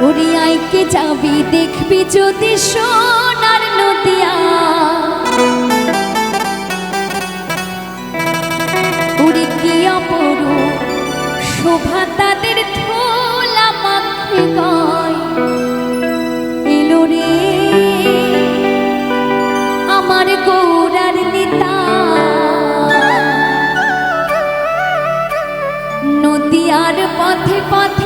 ওরিয়াইকে আইকে যাবি দেখবি যদি সোনার নদিয়া। উড়ি কি অপরূপ, শোভা তাদের ধোলা মাখে গয়। আমার গৌরার নেতা। পথে পথে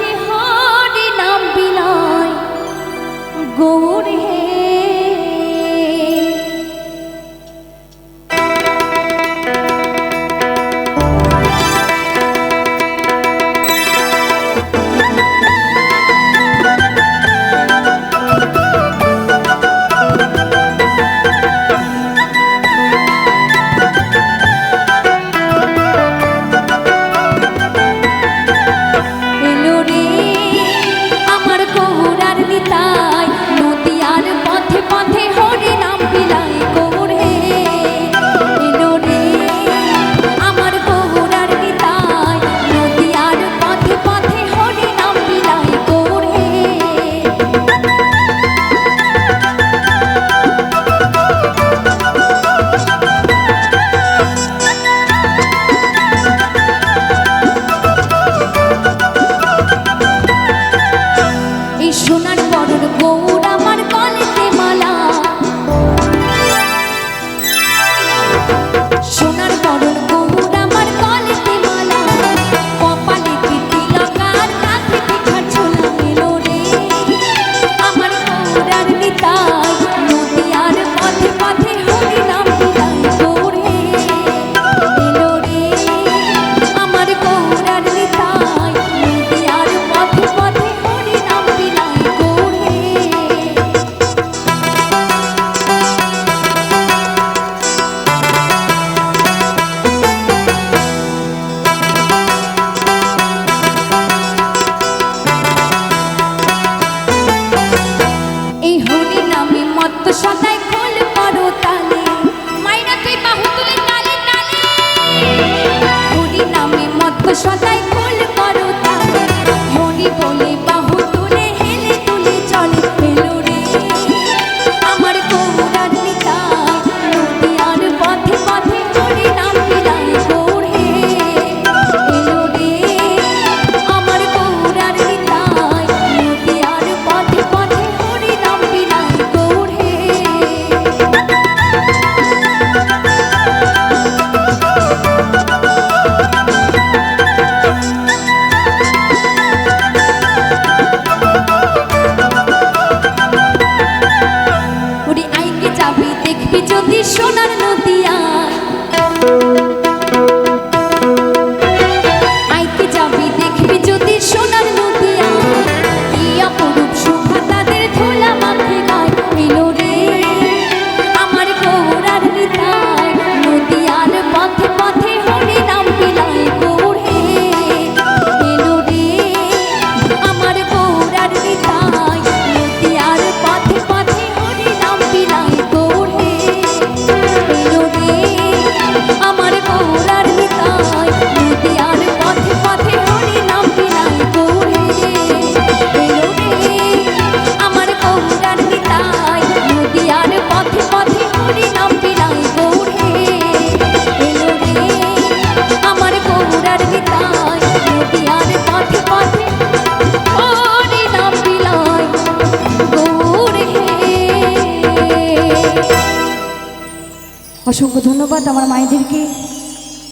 অসংখ্য ধন্যবাদ আমার মায়েদেরকে।